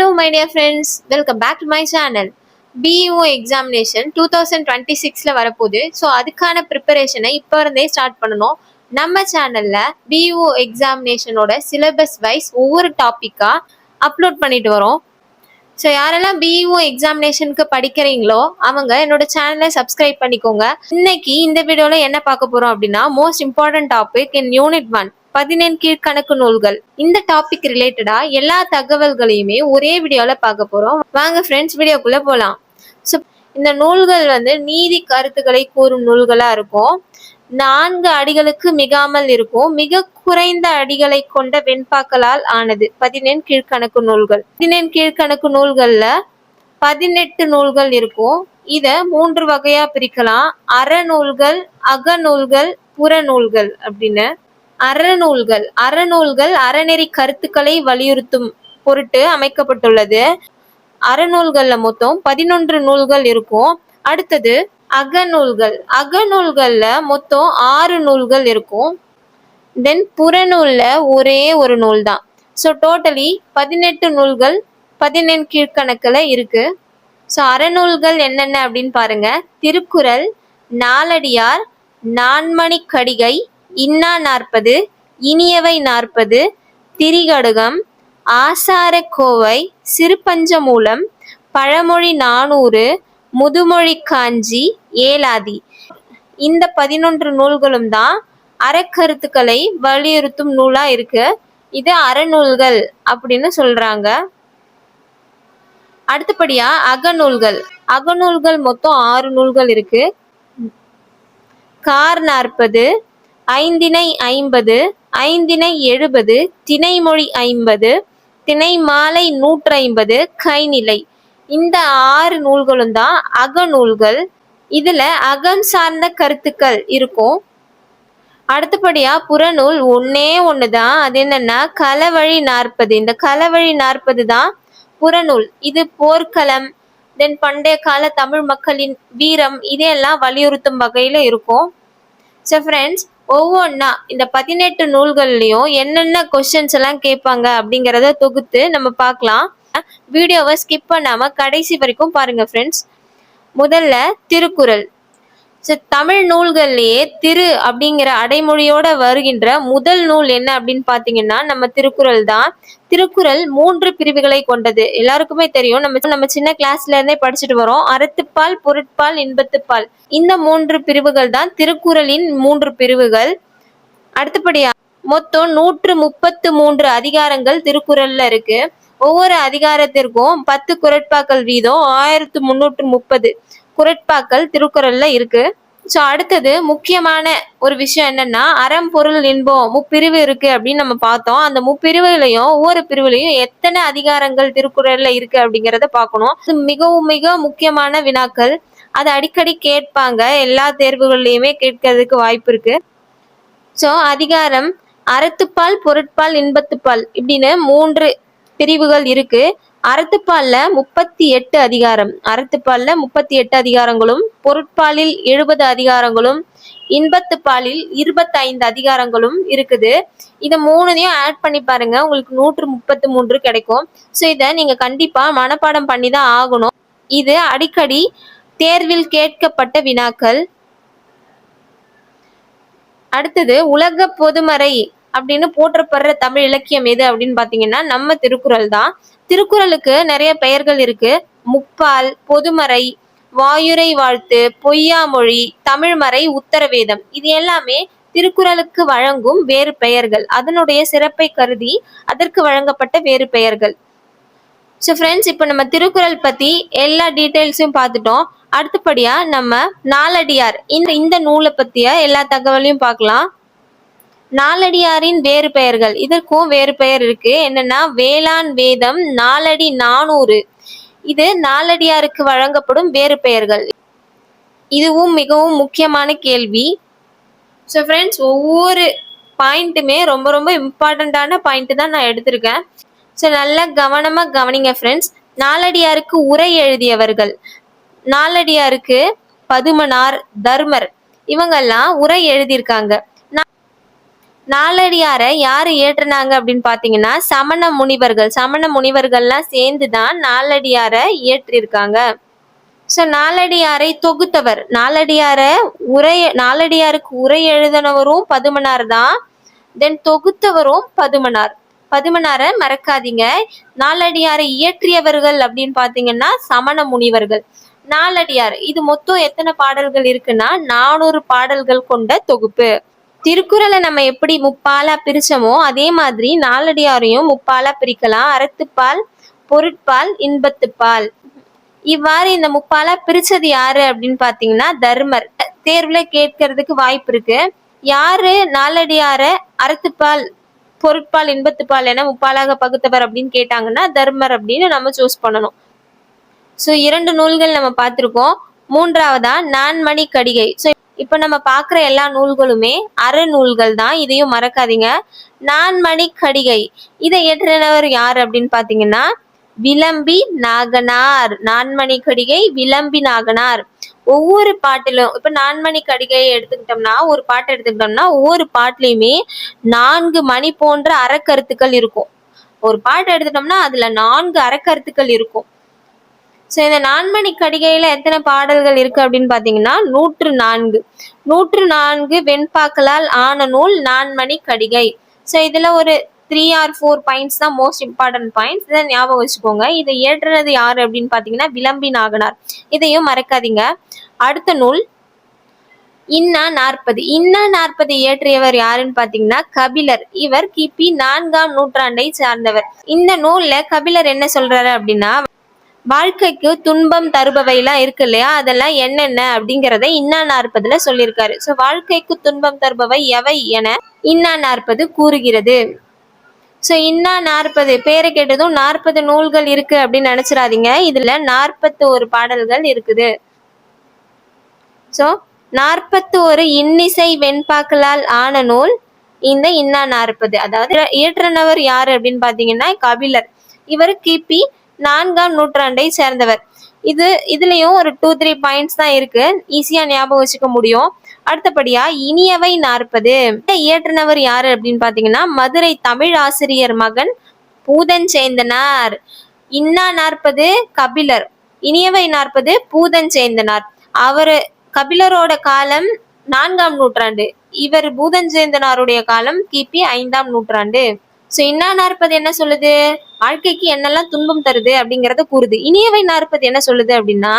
Hello my dear friends welcome back to my channel BEO examination two thousand twenty சிக்ஸில் வரப்போகுது. So அதுக்கான ப்ரிப்பரேஷனை இப்போ இருந்தே ஸ்டார்ட் பண்ணணும். நம்ம சேனலில் பிஇஓ எக்ஸாமினேஷனோட சிலபஸ் வைஸ் ஒவ்வொரு டாப்பிக்காக அப்லோட் பண்ணிட்டு வரோம். ஸோ யாரெல்லாம் பிஇஓ எக்ஸாமினேஷனுக்கு படிக்கிறீங்களோ அவங்க என்னோட சேனலை சப்ஸ்கிரைப் பண்ணிக்கோங்க. இன்னைக்கு இந்த வீடியோவில் என்ன பார்க்க போகிறோம் அப்படின்னா most important topic in unit one பதினெண் கீழ்கணக்கு நூல்கள். இந்த டாபிக் ரிலேட்டடா எல்லா தகவல்களையுமே ஒரே வீடியோல பார்க்க போறோம். வாங்க ஃப்ரெண்ட்ஸ் வீடியோக்குள்ள போலாம். ஸோ இந்த நூல்கள் வந்து நீதி கருத்துக்களை கூறும் நூல்களா இருக்கும். நான்கு அடிகளுக்கு மிகாமல் இருக்கும். மிக குறைந்த அடிகளை கொண்ட வெண்பாக்களால் ஆனது பதினெண் கீழ்கணக்கு நூல்கள். பதினெண் கீழ்கணக்கு நூல்கள்ல பதினெட்டு நூல்கள் இருக்கும். இத மூன்று வகையா பிரிக்கலாம். அறநூல்கள் அகநூல்கள் புறநூல்கள் அப்படின்னு அறநூல்கள். அறநூல்கள் அறநெறி கருத்துக்களை வலியுறுத்தும் பொருட்டு அமைக்கப்பட்டுள்ளது. அறநூல்கள்ல மொத்தம் பதினொன்று நூல்கள் இருக்கும். அடுத்தது அகநூல்கள். அகநூல்கள்ல மொத்தம் ஆறு நூல்கள் இருக்கும். தென் புறநூல்ல ஒரே ஒரு நூல் தான் ஸோ டோட்டலி பதினெட்டு நூல்கள் பதினெண் கீழ்கணக்கில் இருக்கு. ஸோ அறநூல்கள் என்னென்ன அப்படின்னு பாருங்க. திருக்குறள் நாலடியார் நான்மணி கடிகை இன்னா நாற்பது இனியவை நாற்பது திரிகடுகம் ஆசாரக்கோவை சிறுபஞ்சமூலம் பழமொழி நானூறு முதுமொழி காஞ்சி ஏலாதி இந்த பதினொன்று நூல்களும் தான் அறக்கருத்துக்களை வலியுறுத்தும் நூலா இருக்கு. இது அறநூல்கள் அப்படின்னு சொல்றாங்க. அடுத்தபடியா அகநூல்கள். அகநூல்கள் மொத்தம் ஆறு நூல்கள் இருக்கு. கார் நாற்பது ஐந்தினை ஐம்பது ஐந்தினை எழுபது திணைமொழி ஐம்பது திணை மாலை நூற்றி ஐம்பது கைநிலை. இந்த ஆறு நூல்களும் தான் அகநூல்கள். இதுல அகம் சார்ந்த கருத்துக்கள் இருக்கும். அடுத்தபடியா புறநூல் ஒன்னே ஒன்று தான். அது என்னன்னா கலவழி நாற்பது. இந்த கலவழி நாற்பது தான் புறநூல். இது போர்க்களம் தென் பண்டைய கால தமிழ் மக்களின் வீரம். இதையெல்லாம் வலியுறுத்தும் வகையில இருக்கும். ஸோ ஃப்ரெண்ட்ஸ் ஒவ்வொன்றா இந்த பதினெட்டு நூல்கள்லையும் என்னென்ன கொஷின்ஸ் எல்லாம் கேட்பாங்க அப்படிங்கிறத தொகுத்து நம்ம பார்க்கலாம். வீடியோவை ஸ்கிப் பண்ணாம கடைசி வரைக்கும் பாருங்க ஃப்ரெண்ட்ஸ் முதல்ல திருக்குறள். ஸோ தமிழ் நூல்கள்லயே திரு அப்படிங்கிற அடைமொழியோட வருகின்ற முதல் நூல் என்ன அப்படின்னு பார்த்தீங்கன்னா நம்ம திருக்குறள் தான். திருக்குறள் மூன்று பிரிவுகளை கொண்டது. எல்லாருக்குமே தெரியும். நம்ம நம்ம சின்ன கிளாஸ்ல இருந்தே படிச்சுட்டு வரோம். அறத்துப்பால் பொருட்பால் இன்பத்துப்பால். இந்த மூன்று பிரிவுகள் தான் திருக்குறளின் மூன்று பிரிவுகள். அடுத்தபடியா மொத்தம் நூற்று முப்பத்து மூன்று அதிகாரங்கள் திருக்குறள்ல இருக்கு. ஒவ்வொரு அதிகாரத்திற்கும் பத்து குரட்பாக்கள் வீதம் ஆயிரத்து முன்னூற்று முப்பது. குரட்பாக்கள் திருக்குறள்ல இருக்கு. ஸோ அடுத்தது முக்கியமான ஒரு விஷயம் என்னன்னா அறம் பொருள் இன்பம் முப்பிரிவு இருக்கு அப்படின்னு நம்ம பார்த்தோம். அந்த முப்பிரிவுலையும் ஒவ்வொரு பிரிவுலையும் எத்தனை அதிகாரங்கள் திருக்குறள்ல இருக்கு அப்படிங்கிறத பார்க்கணும். இது மிகவும் மிக முக்கியமான வினாக்கள். அதை அடிக்கடி கேட்பாங்க. எல்லா தேர்வுகள்லையுமே கேட்கறதுக்கு வாய்ப்பு இருக்கு. ஸோ அதிகாரம் அறத்துப்பால் பொருட்பால் இன்பத்துப்பால் இப்படின்னு மூன்று பிரிவுகள் இருக்கு. அறத்துப்பால்ல முப்பத்தி எட்டு அதிகாரம். அறத்துப்பால்ல முப்பத்தி எட்டு அதிகாரங்களும் பொருட்பாலில் எழுபது அதிகாரங்களும் இன்பத்துப்பாலில் இருபத்தைந்து அதிகாரங்களும் இருக்குது. இதை மூணுதையும் ஆட் பண்ணி பாருங்க. உங்களுக்கு நூற்று முப்பத்து மூன்று கிடைக்கும். ஸோ இதை நீங்க கண்டிப்பா மனப்பாடம் பண்ணி தான் ஆகணும். இது அடிக்கடி தேர்வில் கேட்கப்பட்ட வினாக்கள். அடுத்தது உலக பொதுமறை அப்படின்னு போற்றப்படுற தமிழ் இலக்கியம் எது அப்படின்னு பாத்தீங்கன்னா நம்ம திருக்குறள் தான் திருக்குறளுக்கு நிறைய பெயர்கள் இருக்கு. முப்பால் பொதுமறை வாயுரை வாழ்த்து பொய்யாமொழி தமிழ்மறை உத்தரவேதம். இது எல்லாமே திருக்குறளுக்கு வழங்கும் வேறு பெயர்கள். அதனுடைய சிறப்பை கருதி அதற்கு வழங்கப்பட்ட வேறு பெயர்கள். ஸோ ஃப்ரெண்ட்ஸ் இப்போ நம்ம திருக்குறள் பத்தி எல்லா டீட்டெயில்ஸையும் பார்த்துட்டோம். அடுத்தபடியா நம்ம நாலடியார் இந்த இந்த நூலை பத்திய எல்லா தகவலையும் பார்க்கலாம். நாலடியாரின் வேறு பெயர்கள். இதற்கும் வேறு பெயர் இருக்கு. என்னன்னா வேளாண் வேதம் நாலடி நானூறு. இது நாலடியாருக்கு வழங்கப்படும் வேறு பெயர்கள். இதுவும் மிகவும் முக்கியமான கேள்வி. ஸோ ஃப்ரெண்ட்ஸ் ஒவ்வொரு பாயிண்ட்டுமே ரொம்ப ரொம்ப இம்பார்ட்டண்ட்டான பாயிண்ட்டு தான் நான் எடுத்திருக்கேன். ஸோ நல்லா கவனமாக கவனிங்க ஃப்ரெண்ட்ஸ் நாலடியாருக்கு உரை எழுதியவர்கள். நாலடியாருக்கு பதுமனார் தர்மர். இவங்கெல்லாம் உரை எழுதியிருக்காங்க. நாலடியாரை யாரு ஏற்றுனாங்க அப்படின்னு பாத்தீங்கன்னா சமண முனிவர்கள். சமண முனிவர்கள்லாம் சேர்ந்து தான் நாலடியாரை இயற்றியிருக்காங்க ஸோ நாலடியாரை தொகுத்தவர். நாலடியாரை உரை நாலடியாருக்கு உரை எழுதினவரும் பதுமனார் தான். தென் தொகுத்தவரும் பதுமனார். பதுமனாரை மறக்காதீங்க. நாலடியாரை இயற்றியவர்கள் அப்படின்னு பாத்தீங்கன்னா சமண முனிவர்கள். நாலடியார் இது மொத்தம் எத்தனை பாடல்கள் இருக்குன்னா நானூறு பாடல்கள் கொண்ட தொகுப்பு. திருக்குறளை நம்ம எப்படி முப்பாலா பிரிச்சோமோ அதே மாதிரி நாலடியாரையும் முப்பாலா பிரிக்கலாம். அறத்துப்பால் பொருட்பால் இன்பத்துப்பால். இவ்வாறு இந்த முப்பாலா பிரிச்சது யாரு அப்படின்னு பாத்தீங்கன்னா தர்மர். தேர்வுல கேட்கறதுக்கு வாய்ப்பு இருக்கு. யாரு நாலடியார அறத்துப்பால் பொருட்பால் இன்பத்துப்பால் என முப்பாலாக பகுத்தவர் அப்படின்னு கேட்டாங்கன்னா தர்மர் அப்படின்னு நம்ம சூஸ் பண்ணணும். ஸோ இரண்டு நூல்கள் நம்ம பார்த்துருக்கோம். மூன்றாவதா நான்மணி கடிகை. ஸோ இப்போ நம்ம பார்க்குற எல்லா நூல்களுமே அறநூல்கள் தான். இதையும் மறக்காதீங்க. நான்மணி கடிகை இதை இயற்றினவர் யார் அப்படின்னு பார்த்தீங்கன்னா விளம்பி நாகனார். நான்மணி கடிகை விளம்பி நாகனார். ஒவ்வொரு பாட்டிலும் இப்ப நான்மணி கடிகையை எடுத்துக்கிட்டோம்னா ஒரு பாட்டு எடுத்துக்கிட்டோம்னா ஒவ்வொரு பாட்டுலயுமே நான்கு மணி போன்ற அறக்கருத்துக்கள் இருக்கும். ஒரு பாட்டு எடுத்துட்டோம்னா அதுல நான்கு அறக்கருத்துக்கள் இருக்கும். ஸோ இந்த நான்மணி கடிகையில் எத்தனை பாடல்கள் இருக்கு அப்படின்னு பார்த்தீங்கன்னா நூற்று நான்கு. நூற்று நான்கு வெண்பாக்களால் ஆன நூல் நான்மணி கடிகை. ஸோ இதில் ஒரு த்ரீ ஆர் ஃபோர் பாயிண்ட்ஸ் தான் மோஸ்ட் இம்பார்ட்டன்ட் பாயிண்ட்ஸ் இதை ஞாபகம் வச்சுக்கோங்க. இதை ஏற்றுனது யார் அப்படின்னு பார்த்தீங்கன்னா விளம்பி நாகனார். இதையும் மறக்காதீங்க. அடுத்த நூல் இன்னா நாற்பது. இன்னா நாற்பது இயற்றியவர் யாருன்னு பாத்தீங்கன்னா கபிலர். இவர் கிபி நான்காம் நூற்றாண்டை சார்ந்தவர். இந்த நூல்ல கபிலர் என்ன சொல்றாரு அப்படின்னா வாழ்க்கைக்கு துன்பம் தருபவையெல்லாம் இருக்கு இல்லையா? அதெல்லாம் என்னென்ன அப்படிங்கிறத இன்னா நாற்பதுல சொல்லியிருக்காரு. ஸோ வாழ்க்கைக்கு துன்பம் தருபவை எவை என இன்னா நாற்பது கூறுகிறது. ஸோ இன்னா நாற்பது பேரை கேட்டதும் நாற்பது நூல்கள் இருக்கு அப்படின்னு நினைச்சிடாதீங்க. இதுல நாற்பத்தி ஒரு பாடல்கள் இருக்குது. ஸோ நாற்பத்தி ஒரு இன்னிசை வெண்பாக்களால் ஆன நூல் இந்த இன்னா நாற்பது அதாவது இயற்றுனவர் யாரு அப்படின்னு பாத்தீங்கன்னா கபிலர். இவர் கிபி நான்காம் நூற்றாண்டை சேர்ந்தவர். இது இதுலயும் ஒரு டூ த்ரீ பாயிண்ட்ஸ் தான் இருக்கு. ஈஸியா ஞாபகம் வச்சுக்க முடியும். அடுத்தபடியா இனியவை நாற்பது. இந்த இயற்றுனவர் யாரு அப்படின்னு பாத்தீங்கன்னா மதுரை தமிழ் ஆசிரியர் மகன் பூதஞ்சேந்தனார். இன்னா நாற்பது கபிலர். இனியவை நாற்பது பூதஞ்சேந்தனார். அவரு கபிலரோட காலம் நான்காம் நூற்றாண்டு. இவர் பூதஞ்சேந்தனாருடைய காலம் கிபி ஐந்தாம் நூற்றாண்டு. ஸோ இன்னா நாற்பது என்ன சொல்லுது? வாழ்க்கைக்கு என்னெல்லாம் துன்பம் தருது அப்படிங்கறத கூறுது. இனியவை நாற்பது என்ன சொல்லுது அப்படின்னா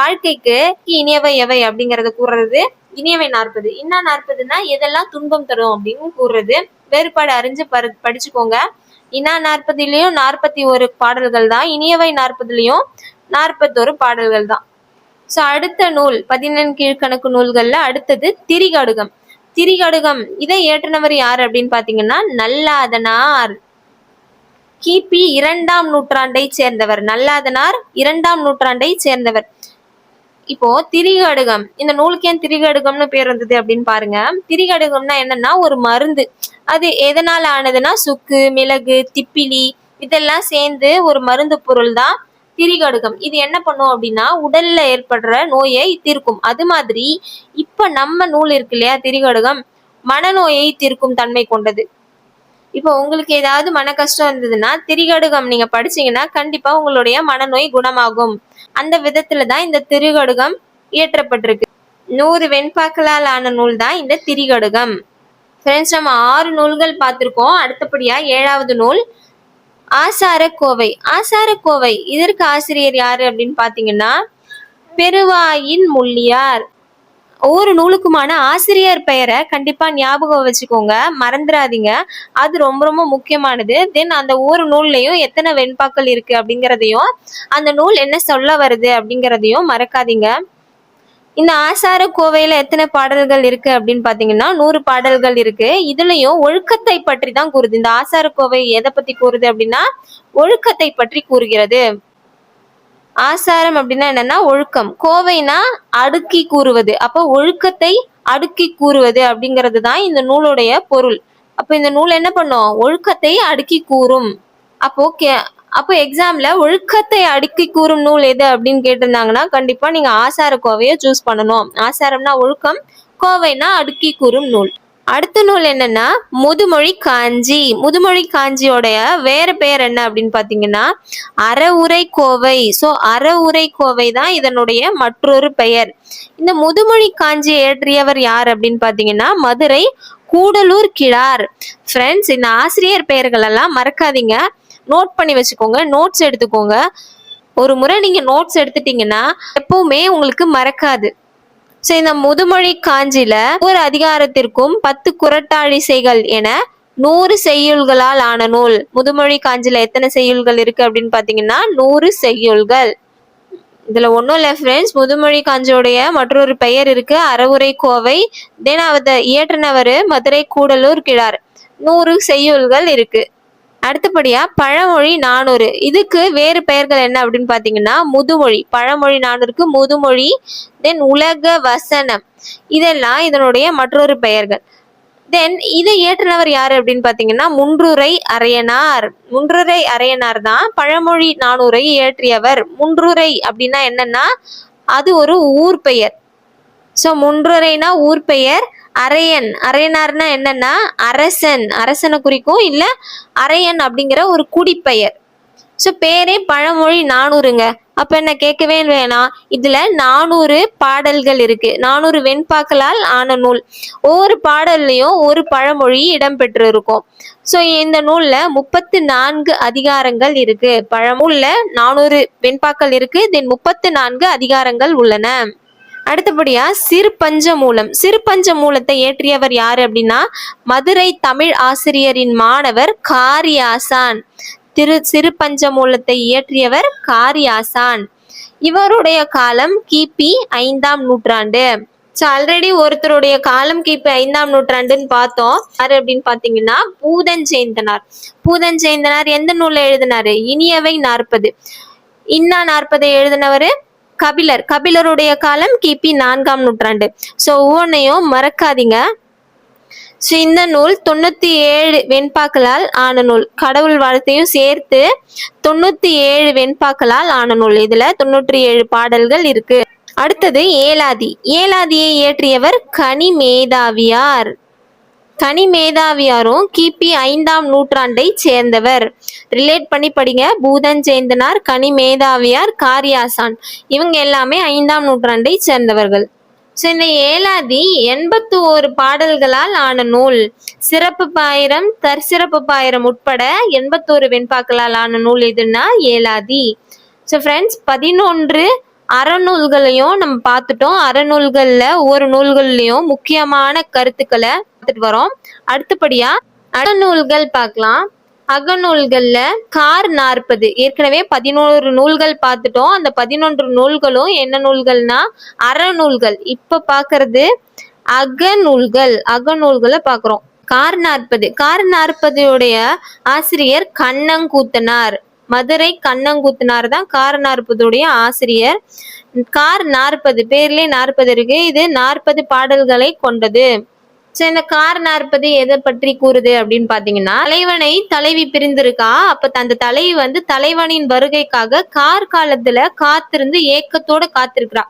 வாழ்க்கைக்கு இனியவை எவை அப்படிங்கறத கூறுறது. இனியவை நாற்பது. இன்னா நாற்பதுன்னா எதெல்லாம் துன்பம் தரும் அப்படின்னு கூறுறது. வேறுபாடு அறிஞ்சு பரு படிச்சுக்கோங்க. இன்னா நாற்பதுலயும் நாற்பத்தி ஒரு பாடல்கள் தான். இனியவை நாற்பதுலயும் நாற்பத்தொரு பாடல்கள் தான். ஸோ அடுத்த நூல் பதினெண் கீழ்கணக்கு நூல்கள்ல அடுத்தது திரிகடுகம். திரிகடுகம் இதை ஏற்றினவர் யார் அப்படின்னு பாத்தீங்கன்னா நல்லாதனார். கிபி இரண்டாம் நூற்றாண்டை சேர்ந்தவர். நல்லாதனார் இரண்டாம் நூற்றாண்டை சேர்ந்தவர். இப்போ திரிகடுகம். இந்த நூலுக்கு ஏன் திரிகடுகம்னு பேர் வந்தது அப்படின்னு பாருங்க. திரிகடுகம்னா என்னன்னா ஒரு மருந்து. அது எதனால ஆனதுன்னா சுக்கு மிளகு திப்பிலி இதெல்லாம் சேர்ந்து ஒரு மருந்து பொருள் தான் திரிகடுகம். இது என்ன பண்ணும் அப்படின்னா உடல்ல ஏற்படுற நோயை தீர்க்கும். அது மாதிரி இப்ப நம்ம நூல் இருக்கு இல்லையா திரிகடுகம்? மனநோயை தீர்க்கும் தன்மை கொண்டது. இப்போ உங்களுக்கு ஏதாவது மன கஷ்டம் இருந்ததுன்னா திரிகடுகம் நீங்க படிச்சீங்கன்னா கண்டிப்பா உங்களுடைய மனநோய் குணமாகும். அந்த விதத்துல தான் இந்த திரிகடுகம் இயற்றப்பட்டிருக்கு. நூறு வெண்பாக்களால் ஆன நூல் தான் இந்த திரிகடுகம். ஃப்ரெண்ட்ஸ் நம்ம ஆறு நூல்கள் பார்த்துருக்கோம். அடுத்தபடியா ஏழாவது நூல் ஆசார கோவை ஆசார கோவை இதற்கு ஆசிரியர் யாரு அப்படின்னு பாத்தீங்கன்னா பெருவாயின் முள்ளியார். ஒவ்வொரு நூலுக்குமான ஆசிரியர் பெயரை கண்டிப்பா ஞாபகம் வச்சுக்கோங்க மறந்துடாதீங்க. அது ரொம்ப ரொம்ப முக்கியமானது. தென் அந்த ஒவ்வொரு நூல்லையும் எத்தனை வெண்பாக்கள் இருக்கு அப்படிங்கிறதையும் அந்த நூல் என்ன சொல்ல வருது அப்படிங்கிறதையும் மறக்காதீங்க. இந்த ஆசார கோவையில எத்தனை பாடல்கள் இருக்கு அப்படின்னு பாத்தீங்கன்னா நூறு பாடல்கள் இருக்கு. இதுலயும் ஒழுக்கத்தை பற்றி தான் கூறுது. இந்த ஆசார கோவை எதை பத்தி கூறுது அப்படின்னா ஒழுக்கத்தை பற்றி கூறுகிறது. ஆசாரம் அப்படின்னா என்னன்னா ஒழுக்கம். கோவைனா அடுக்கி கூறுவது. அப்போ ஒழுக்கத்தை அடுக்கி கூறுவது அப்படிங்கிறது தான் இந்த நூலுடைய பொருள். அப்போ இந்த நூல் என்ன பண்ணும்? ஒழுக்கத்தை அடுக்கி கூறும். அப்போ கே அப்போ எக்ஸாம்ல ஒழுக்கத்தை அடுக்கி கூறும் நூல் எது அப்படின்னு கேட்டிருந்தாங்கன்னா கண்டிப்பா நீங்க ஆசார கோவையை சூஸ் பண்ணணும். ஆசாரம்னா ஒழுக்கம் கோவைனா அடுக்கி கூறும் நூல். அடுத்த நூல் என்னன்னா முதுமொழி காஞ்சி. முதுமொழி காஞ்சியோடைய வேற பெயர் என்ன அப்படின்னு பாத்தீங்கன்னா அறவுரை கோவை. ஸோ அறவுரை கோவை தான் இதனுடைய மற்றொரு பெயர். இந்த முதுமொழி காஞ்சி ஏற்றியவர் யார் அப்படின்னு பாத்தீங்கன்னா மதுரை கூடலூர் கிழார். ஃப்ரெண்ட்ஸ் இந்த ஆசிரியர் பெயர்கள் எல்லாம் மறக்காதீங்க. நோட் பண்ணி வச்சுக்கோங்க. நோட்ஸ் எடுத்துக்கோங்க. ஒரு முறை நீங்க நோட்ஸ் எடுத்துட்டீங்கன்னா எப்பவுமே உங்களுக்கு மறக்காது. ஸோ இந்த முதுமொழி காஞ்சில ஒரு அதிகாரத்திற்கும் பத்து குரட்டாழிசைகள் என நூறு செய்யுள்களால் ஆன நூல். முதுமொழி காஞ்சில எத்தனை செய்யுள்கள் இருக்கு அப்படின்னு பாத்தீங்கன்னா நூறு செய்யுள்கள். இதுல ஒன்றும் இல்லை ஃப்ரெண்ட்ஸ் முதுமொழி காஞ்சியோடைய மற்றொரு பெயர் இருக்கு அறவுரை கோவை. தென் அவத இயற்றினவர் மதுரை கூடலூர் கிழார். நூறு செய்யுள்கள் இருக்கு. அடுத்தபடியா பழமொழி நானூறு. இதுக்கு வேறு பெயர்கள் என்ன அப்படின்னு பாத்தீங்கன்னா முதுமொழி. பழமொழி நானூறுக்கு முதுமொழி தென் உலக வசனம். இதெல்லாம் இதனுடைய மற்றொரு பெயர்கள். தென் இதை ஏற்றினவர் யாரு அப்படின்னு பாத்தீங்கன்னா முன்றுரை அரையனார். முன்றுரை அரையனார் தான் பழமொழி நானூரை இயற்றியவர். முன்றுரை அப்படின்னா என்னன்னா அது ஒரு ஊர் பெயர். ஸோ முன்றுரைனா ஊர் பெயர் அரையன். அரையனார்னா என்னன்னா அரசன். அரசனை குறிக்கும் இல்லை அரையன் அப்படிங்கிற ஒரு குடிப்பெயர். ஸோ பேரே பழமொழி நானூறுங்க. அப்போ என்ன கேட்கவே வேணாம் இதில் நானூறு பாடல்கள் இருக்குது நானூறு வெண்பாக்களால் ஆன நூல். ஒவ்வொரு பாடல்லையும் ஒரு பழமொழி இடம்பெற்று இருக்கும் ஸோ இந்த நூலில் முப்பத்து நான்கு அதிகாரங்கள் இருக்குது பழமூலில் நானூறு வெண்பாக்கள் இருக்குது தென் முப்பத்து நான்கு அதிகாரங்கள் உள்ளன. அடுத்தபடியா சிறுபஞ்ச மூலம் சிறுபஞ்ச மூலத்தை ஏற்றியவர் யார் அப்படின்னா மதுரை தமிழ் ஆசிரியரின் மாணவர் காரியாசான். திரு சிறுபஞ்ச மூலத்தை இயற்றியவர் காரியாசான். இவருடைய காலம் கிபி ஐந்தாம் நூற்றாண்டு. ஸோ ஆல்ரெடி ஒருத்தருடைய காலம் கிபி ஐந்தாம் நூற்றாண்டுன்னு பார்த்தோம். யார் அப்படின்னு பார்த்தீங்கன்னா பூதஞ்சேந்தனார். பூதஞ்சேந்தனார் எந்த நூலில் எழுதினாரு? இனியவை நாற்பது. இன்னா நாற்பதை எழுதினவர்? கபிலர். கபிலருடைய காலம் கிபி நான்காம் நூற்றாண்டு. ஸோ ஒவ்வொன்றையும் மறக்காதீங்க. ஸோ இந்த நூல் தொண்ணூத்தி ஏழு வெண்பாக்களால் ஆன நூல். கடவுள் வாழ்த்தையும் சேர்த்து தொண்ணூத்தி ஏழு வெண்பாக்களால் ஆன நூல். இதுல தொண்ணூற்றி ஏழு பாடல்கள் இருக்கு. அடுத்தது ஏலாதி. ஏலாதியை இயற்றியவர் கனி கனிமேதாவியாரும் கனி மேதாவியாரும் கிபி ஐந்தாம் நூற்றாண்டை சேர்ந்தவர். ரிலேட் பண்ணி படிங்க. பூதஞ்சேந்தனார் கனி மேதாவியார் காரியாசான். இவங்க எல்லாமே ஐந்தாம் நூற்றாண்டை சேர்ந்தவர்கள். ஸோ இந்த ஏலாதி எண்பத்து ஒரு பாடல்களால் ஆன நூல் சிறப்பு பாயிரம் தற்சிறப்பு பாயிரம் உட்பட எண்பத்தோரு வெண்பாக்களால் ஆன நூல் எதுன்னா ஏலாதி. ஸோ ஃப்ரெண்ட்ஸ் பதினொன்று அறநூல்களையும் நம்ம பார்த்துட்டோம். அறநூல்கள்ல ஒவ்வொரு நூல்கள்லயும் முக்கியமான கருத்துக்களை பார்த்துட்டு வரோம். அடுத்தபடியா அறநூல்கள் பார்க்கலாம். அகநூல்கள்ல கார் நாற்பது. ஏற்கனவே பதினோரு நூல்கள் பார்த்துட்டோம். அந்த பதினொன்று நூல்களும் என்ன நூல்கள்னா அறநூல்கள். இப்ப பார்க்கறது அகநூல்கள். அகநூல்களை பார்க்குறோம். கார் நாற்பது. கார் நாற்பதுடைய ஆசிரியர் கண்ணங்கூத்தனார். மதுரை கண்ணங்கூத்தனார் தான் கார் நாற்பதுடைய ஆசிரியர். கார் நாற்பது பேர்லயே நாற்பது இருக்கு. இது நாற்பது பாடல்களை கொண்டது. சோ இந்த கார் நாற்பது எதை பற்றி கூறுது அப்படின்னு பாத்தீங்கன்னா தலைவனை தலைவி பிரிந்திருக்கா? அப்ப அந்த தலைவி வந்து தலைவனின் வருகைக்காக கார் காலத்துல காத்திருந்து ஏக்கத்தோட காத்திருக்கிறா.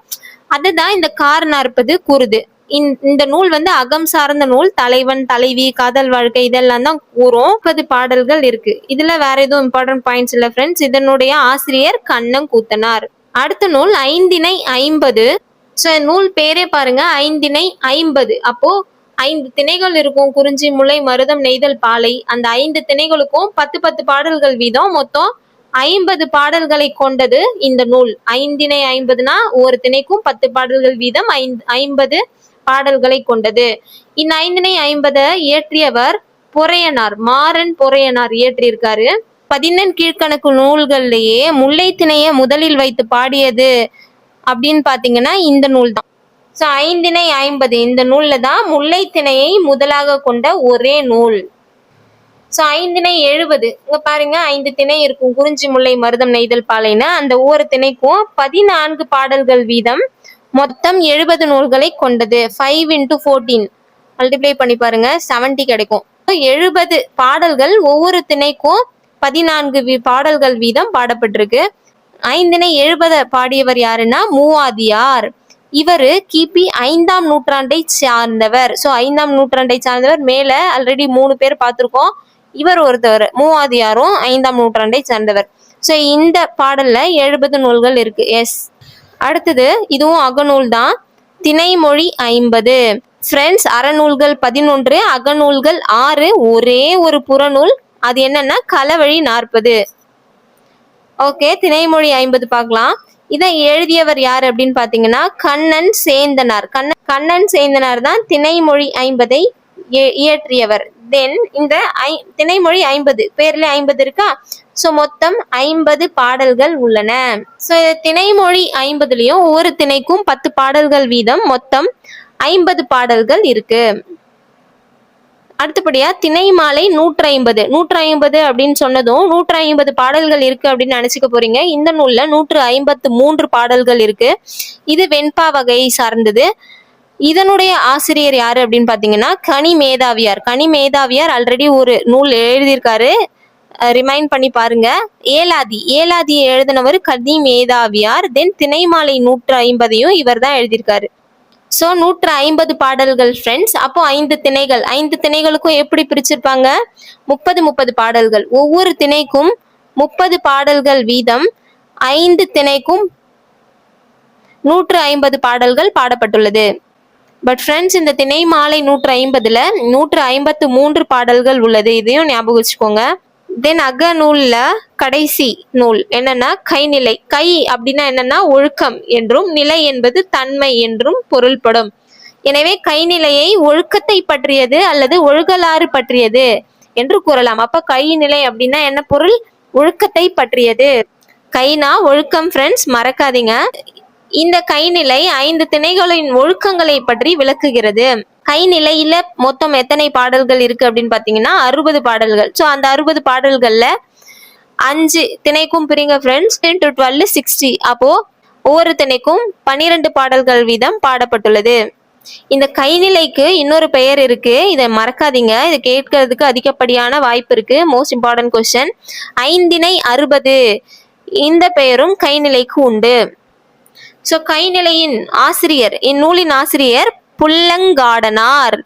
அதுதான் இந்த கார் நாற்பது கூறுது. இந்த- இந்த நூல் வந்து அகம் சார்ந்த நூல் தலைவன் தலைவி காதல் வாழ்க்கை இதெல்லாம் தான் கூறும். முப்பது பாடல்கள் இருக்கு. இதுல வேற எதுவும் இம்பார்ட்டன்ட் பாயிண்ட்ஸ் இல்ல ஃப்ரெண்ட்ஸ் இதனுடைய ஆசிரியர் கண்ணங்கூத்தனார் அடுத்த நூல் ஐந்தினை ஐம்பது. ஸோ நூல் பேரே பாருங்க ஐந்தினை ஐம்பது. அப்போ ஐந்து திணைகள் இருக்கும் குறிஞ்சி முல்லை மருதம் நெய்தல் பாலை. அந்த ஐந்து திணைகளுக்கும் பத்து பத்து பாடல்கள் வீதம். மொத்தம் ஐம்பது பாடல்களை கொண்டது இந்த நூல். ஐந்தினை ஐம்பதுனா ஒரு திணைக்கும் பத்து பாடல்கள் வீதம். ஐந்து ஐம்பது பாடல்களை கொண்டது. இந்த ஐந்தினை ஐம்பதை இயற்றியவர் பொறையனார். மாறன் பொறையனார் இயற்றியிருக்காரு. பதினெண் கீழ்கணக்கு நூல்கள்லேயே முல்லைத்திணைய முதலில் வைத்து பாடியது அப்படின்னு பாத்தீங்கன்னா இந்த நூல் தான். ஸோ ஐந்திணை ஐம்பது இந்த நூல்ல தான் முல்லைத்திணையை முதலாக கொண்ட ஒரே நூல். ஸோ ஐந்திணை எழுபது. இங்க பாருங்க ஐந்து திணை இருக்கும் குறிஞ்சி முல்லை மருதம் நெய்தல் பாலைன்னு அந்த ஒவ்வொரு திணைக்கும் பதினான்கு பாடல்கள் வீதம் மொத்தம் எழுபது நூல்களை கொண்டது. ஃபைவ் இன்டூ ஃபோர்டீன் மல்டிப்ளை பண்ணி பாருங்க. செவன்டி கிடைக்கும். எழுபது பாடல்கள் ஒவ்வொரு திணைக்கும் பதினான்கு பாடல்கள் வீதம் பாடப்பட்டிருக்கு. ஐந்தினை எழுபத பாடியவர் யாருன்னா? மூவாதியார். இவர் கிபி ஐந்தாம் நூற்றாண்டை சார்ந்தவர். ஸோ ஐந்தாம் நூற்றாண்டை சார்ந்தவர். மேலே ஆல்ரெடி மூணு பேர் பார்த்துருக்கோம். இவர் ஒருத்தவர். மூவாதியாரும் ஐந்தாம் நூற்றாண்டை சார்ந்தவர். ஸோ இந்த பாடல்ல எழுபது நூல்கள் இருக்கு. எஸ் அடுத்தது இதுவும் அகநூல் தான். திணைமொழி ஐம்பது. ஃப்ரெண்ட்ஸ் அறநூல்கள் பதினொன்று அகநூல்கள் ஆறு ஒரே ஒரு புறநூல். அது என்னன்னா கலவழி நாற்பது. ஓகே திணைமொழி ஐம்பது பார்க்கலாம். இதை எழுதியவர் யார் அப்படின்னு பார்த்தீங்கன்னா கண்ணன் சேந்தனார். கண்ணன் கண்ணன் சேந்தனார் தான் திணைமொழி ஐம்பதை இயற்றியவர். தென் இந்த ஐ திணைமொழி ஐம்பது. பேர்ல ஐம்பது இருக்கா? ஸோ மொத்தம் ஐம்பது பாடல்கள் உள்ளன. ஸோ திணைமொழி ஐம்பதுலயும் ஒவ்வொரு திணைக்கும் பத்து பாடல்கள் வீதம் மொத்தம் ஐம்பது பாடல்கள் இருக்கு. அடுத்தபடியா திணை மாலை நூற்றி ஐம்பது நூற்றி ஐம்பது அப்படின்னு சொன்னதும் நூற்றி ஐம்பது பாடல்கள் இருக்கு அப்படின்னு நினைச்சுக்க போறீங்க. இந்த நூல்ல நூற்று ஐம்பத்து மூன்று பாடல்கள் இருக்கு. இது வெண்பா வகையை சார்ந்தது. இதனுடைய ஆசிரியர் யாரு அப்படின்னு பாத்தீங்கன்னா கனி மேதாவியார். கனி மேதாவியார் ஆல்ரெடி ஒரு நூல் எழுதியிருக்காரு. ரிமைண்ட் பண்ணி பாருங்க. ஏலாதி ஏலாதியை எழுதினவர் கதீம் மேதாவியார் தென் திணைமாலை நூற்று ஐம்பதையும் இவர் தான் எழுதியிருக்காரு. ஸோ நூற்று ஐம்பது பாடல்கள் ஃப்ரெண்ட்ஸ் அப்போ ஐந்து திணைகள். ஐந்து திணைகளுக்கும் எப்படி பிரிச்சிருப்பாங்க? முப்பது முப்பது பாடல்கள். ஒவ்வொரு திணைக்கும் முப்பது பாடல்கள் வீதம். ஐந்து திணைக்கும் நூற்று ஐம்பது பாடல்கள் பாடப்பட்டுள்ளது. பட் ஃப்ரெண்ட்ஸ் இந்த திணை மாலை நூற்று ஐம்பதுல நூற்று ஐம்பத்து மூன்று பாடல்கள் உள்ளது. இதையும் ஞாபகம் வச்சுக்கோங்க. தென் அக நூல்ல கடைசி நூல் என்னன்னா கைநிலை. கை அப்படின்னா என்னன்னா ஒழுக்கம் என்றும் நிலை என்பது தன்மை என்றும் பொருள்படும். எனவே கைநிலையை ஒழுக்கத்தை பற்றியது அல்லது ஒழுகலாறு பற்றியது என்று கூறலாம். அப்ப கைநிலை அப்படின்னா என்ன பொருள்? ஒழுக்கத்தை பற்றியது. கைனா ஒழுக்கம் ஃப்ரெண்ட்ஸ் மறக்காதீங்க. இந்த கைநிலை ஐந்து திணைகளின் ஒழுக்கங்களை பற்றி விளக்குகிறது. கைநிலையில மொத்தம் எத்தனை பாடல்கள் இருக்கு அப்படின்னு பாத்தீங்கன்னா அறுபது பாடல்கள். ஸோ அந்த அறுபது பாடல்கள்ல அஞ்சு திணைக்கும் பிரிங்க ஃப்ரெண்ட்ஸ் இன்டூ டுவெல் சிக்ஸ்டி அப்போ ஒவ்வொரு திணைக்கும் பன்னிரெண்டு பாடல்கள் வீதம் பாடப்பட்டுள்ளது. இந்த கைநிலைக்கு இன்னொரு பெயர் இருக்கு. இதை மறக்காதீங்க. இதை கேட்கறதுக்கு அதிகப்படியான வாய்ப்பு இருக்கு. மோஸ்ட் இம்பார்ட்டன்ட் கொஸ்டின் ஐந்திணை அறுபது. இந்த பெயரும் கைநிலைக்கு உண்டு. ஸோ கைநிலையின் ஆசிரியர் இந்நூலின் ஆசிரியர் புல்லங்காடனார்.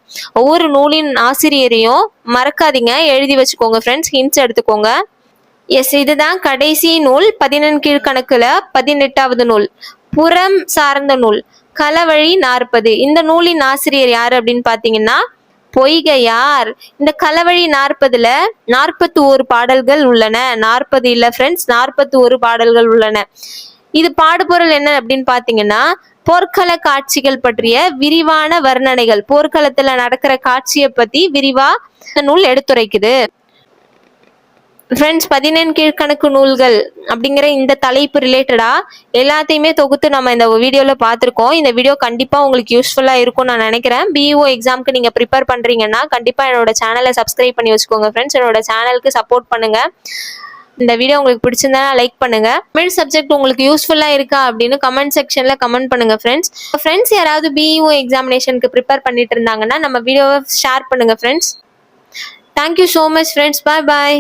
ஒவ்வொரு நூலின் ஆசிரியரையும் மறக்காதீங்க. எழுதி வச்சுக்கோங்க ஃப்ரெண்ட்ஸ் ஹிண்ட்ஸ் எடுத்துக்கோங்க. எஸ் இதுதான் கடைசி நூல். பதினெண் கீழ்கணக்குல பதினெட்டாவது நூல். புறம் சார்ந்த நூல். களவழி நாற்பது. இந்த நூலின் ஆசிரியர் யார் அப்படின்னு பார்த்தீங்கன்னா பொய்கையார். இந்த களவழி நாற்பதுல நாற்பத்தி ஒரு பாடல்கள் உள்ளன. நாற்பது இல்லை ஃப்ரெண்ட்ஸ் நாற்பத்தி ஒரு பாடல்கள் உள்ளன. இது பாடுபொருள் என்ன அப்படின்னு பாத்தீங்கன்னா போர்க்கள காட்சிகள் பற்றிய விரிவான வர்ணனைகள். போர்க்களத்துல நடக்கிற காட்சியை பத்தி விரிவா நூல் எடுத்துரைக்குது. ஃப்ரெண்ட்ஸ் பதினெண் கீழ்கணக்கு நூல்கள் அப்படிங்கிற இந்த தலைப்பு ரிலேட்டடா எல்லாத்தையுமே தொகுத்து நம்ம இந்த வீடியோல பார்த்துருக்கோம். இந்த வீடியோ கண்டிப்பா உங்களுக்கு யூஸ்ஃபுல்லா இருக்கும்னு நான் நினைக்கிறேன். பிஇஓ எக்ஸாம்க்கு நீங்க ப்ரிப்பேர் பண்றீங்கன்னா கண்டிப்பா என்னோட சேனலை சப்ஸ்கிரைப் பண்ணி வச்சுக்கோங்க ஃப்ரெண்ட்ஸ் என்னோட சேனலுக்கு சப்போர்ட் பண்ணுங்க. இந்த வீடியோ உங்களுக்கு பிடிச்சிருந்தா லைக் பண்ணுங்க. தமிழ் சப்ஜெக்ட் உங்களுக்கு யூஸ்ஃபுல்லா இருக்கா அப்படின்னு கமெண்ட் செக்ஷன்ல கமெண்ட் பண்ணுங்க ஃப்ரெண்ட்ஸ் ஃப்ரெண்ட்ஸ் யாராவது பிஇஓ எக்ஸாமினேஷனுக்கு ப்ரிப்பேர் பண்ணிட்டு இருந்தாங்கன்னா நம்ம வீடியோவை ஷேர் பண்ணுங்க friends thank you so much friends bye bye